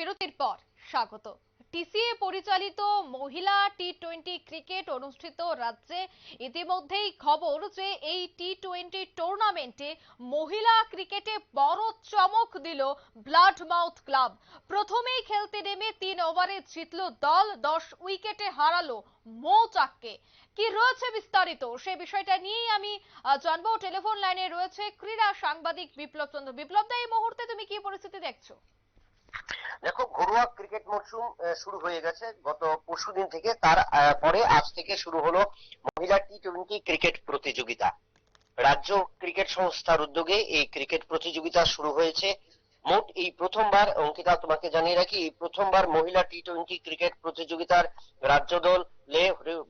বিরতির পর স্বাগত। টিসিএ পরিচালিত মহিলা টি টোয়েন্টি ক্রিকেট অনুষ্ঠিত রাজ্যে ইতিমধ্যেই খবর যে এই টি টোয়েন্টি টুর্নামেন্টে মহিলা ক্রিকেটে বড় চমক দিল ব্লাড মাউথ ক্লাব। প্রথমেই খেলতে নেমে তিন ওভারে জিতল দল, দশ উইকেটে হারালো মৌচাককে। কি রয়েছে বিস্তারিত? সে বিষয়টা নিয়েই আমি জানব। টেলিফোন লাইনে রয়েছে ক্রীড়া সাংবাদিক বিপ্লব চন্দ্র। বিপ্লব দা, এই মুহূর্তে তুমি ঘরোয়া ক্রিকেট মরশুম শুরু হয়ে গেছে। গত পরশু দিন থেকে তার পরে আজ থেকে শুরু হলো মহিলা টি টোয়েন্টি ক্রিকেট প্রতিযোগিতা। রাজ্য ক্রিকেট সংস্থার উদ্যোগে এই ক্রিকেট প্রতিযোগিতা শুরু হয়েছে। মোট এই প্রথমবার, অঙ্কিতা, তোমাকে জানিয়ে রাখি, এই প্রথমবার মহিলা টি টোয়েন্টি ক্রিকেট প্রতিযোগিতার রাজ্য দল লে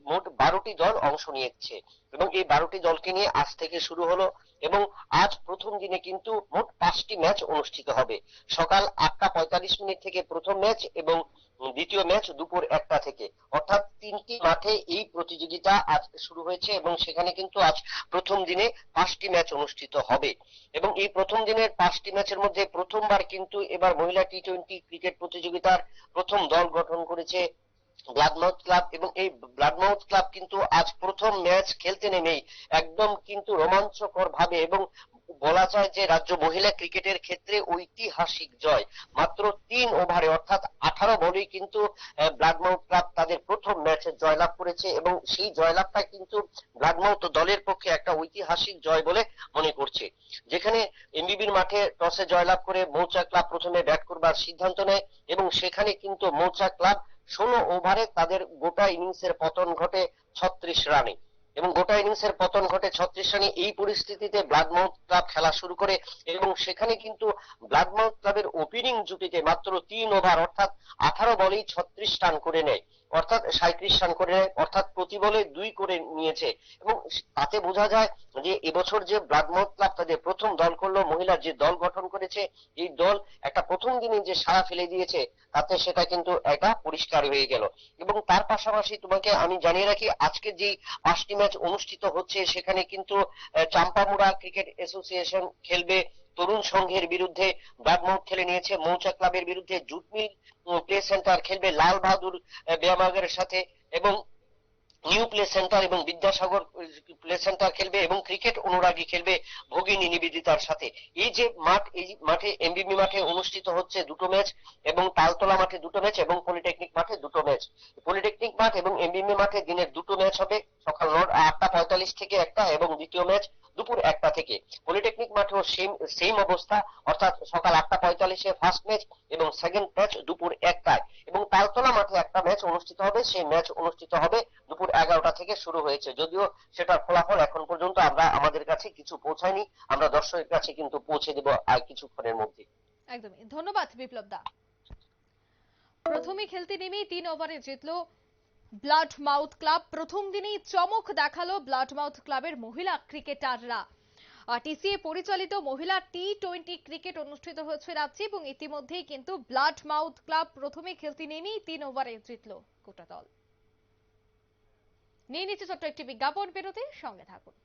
মোট বারোটি দল অংশ নিয়েছে। এবং এই বারোটি দলকে নিয়ে আজ থেকে শুরু হলো এবং আজ প্রথম দিনে কিন্তু মোট পাঁচটি ম্যাচ অনুষ্ঠিত হবে। সকাল আটটা পঁয়তাল্লিশ মিনিট থেকে প্রথম ম্যাচ এবং দ্বিতীয় ম্যাচ দুপুর একটা থেকে। অর্থাৎ তিনটি মাঠে এই প্রতিযোগিতা আজ শুরু হয়েছে এবং সেখানে কিন্তু আজ প্রথম দিনে পাঁচটি ম্যাচ অনুষ্ঠিত হবে। এবং এই প্রথম দিনের পাঁচটি ম্যাচের মধ্যে প্রথমবার কিন্তু এবার মহিলা টি টোয়েন্টি ক্রিকেট প্রতিযোগিতার প্রথম দল গঠন করেছে ব্লাডমাউথ ক্লাব এবং এই ব্লাডমাউথ ক্লাব কিন্তু আজ প্রথম ম্যাচ খেলতে নেমেই একদম কিন্তু রোমাঞ্চকর ভাবে এবং বলা যায় যে রাজ্য মহিলা ক্রিকেটের ক্ষেত্রে ঐতিহাসিক জয়। মাত্র তিন ওভারে অর্থাৎ আঠারো বলেই কিন্তু ব্লাডমাউথ ক্লাব তাদের প্রথম ম্যাচে জয়লাভ করেছে এবং সেই জয়লাভটা কিন্তু ব্লাডমাউথ দলের পক্ষে একটা ঐতিহাসিক জয় বলে মনে করছে। যেখানে এমবিবির মাঠে টসে জয়লাভ করে মৌচা ক্লাব প্রথমে ব্যাট করবার সিদ্ধান্ত নেয় এবং সেখানে কিন্তু মৌচা ক্লাব ষোলো ওভারে তাদের গোটা ইনিংসের পতন ঘটে ছত্রিশ রানে। এবং গোটা ইনিংসের পতন ঘটে ছত্রিশ রানে এই পরিস্থিতিতে ব্লাডমাউথ ক্লাব খেলা শুরু করে এবং সেখানে কিন্তু ব্লাডমাউথ ক্লাবের ওপেনিং জুটিতে মাত্র তিন ওভার, অর্থাৎ আঠারো বলেই ছত্রিশ রান করে নেয়। অর্থাৎ সাঁত্রিশ রান করে অর্থাৎ প্রতি বলে দুই করে নিয়েছে। এবং তাতে বোঝা যায় যে এবছর যে ব্লাডমাউথ ক্লাব তাদের প্রথম দল করল, মহিলার যে দল গঠন করেছে, এই দল একটা প্রথম দিনে যে সাড়া ফেলে দিয়েছে, তাতে সেটা কিন্তু একটা পরিষ্কার হয়ে গেল। এবং তার পাশাপাশি তোমাকে আমি জানিয়ে রাখি, আজকে যে পাঁচটি ম্যাচ অনুষ্ঠিত হচ্ছে, সেখানে কিন্তু চাম্পামুড়া ক্রিকেট অ্যাসোসিয়েশন খেলবে তরুণ সংঘের বিরুদ্ধে ব্লাডমাউথ খেলে নিয়েছে মৌচা ক্লাবের বিরুদ্ধে জুটমিল প্লে সেন্টার খেলবে লাল বাহাদুর আহ, ব্যায়ামাগের সাথে এবং নিউ প্লে সেন্টার এবং বিদ্যাসাগর প্লে সেন্টার খেলবে এবং ক্রিকেট অনুরাগী খেলবে ভগিনী নিবেদিতার সাথে। এই যে মাঠ এই মাঠে এমবিবি মাঠে অনুষ্ঠিত হচ্ছে দুটো ম্যাচ এবং তালতলা মাঠে দুটো ম্যাচ এবং পলিটেকনিক মাঠে দুটো ম্যাচ। পলিটেকনিক মাঠ এবং এমবিবি মাঠে দিনের দুটো ম্যাচ হবে সকাল আটটা পঁয়তাল্লিশ থেকে একটা এবং দ্বিতীয় ম্যাচ দুপুর একটা থেকে। পলিটেকনিক মাঠেও সেম সেম অবস্থা। অর্থাৎ সকাল আটটা পঁয়তাল্লিশে ফার্স্ট ম্যাচ এবং সেকেন্ড ম্যাচ দুপুর একটায়। এবং তালতলা মাঠে একটা ম্যাচ অনুষ্ঠিত হবে। সেই ম্যাচ অনুষ্ঠিত হবে দুপুর এগারোটা থেকে শুরু হয়েছে। যদিও সেটার ফলাফল এখন পর্যন্ত আমরা, আমাদের কাছে কিছু পৌঁছায়নি। আমরা দর্শকের কাছে কিন্তু পৌঁছে দেব আর কিছুক্ষণের মধ্যে। একদমই। ধন্যবাদ বিপ্লব দা। প্রথমে খেলতে নেমেই তিন ওভারে জিতলো ব্লাড মাউথ ক্লাব প্রথম দিনেই চমক দেখাল ব্লাড মাউথ ক্লাবের মহিলা ক্রিকেটাররা। টিসিএ পরিচালিত মহিলা টি টোয়েন্টি ক্রিকেট অনুষ্ঠিত হয়েছে রাজ্যে এবং ইতিমধ্যেই কিন্তু ব্লাড মাউথ ক্লাব প্রথমে খেলতে নেমেই তিন ওভারে জিতল গোটা দল। নিয়ে নিচ্ছে ছোট্ট একটি বিজ্ঞাপন বেরোতে সঙ্গে থাকুন।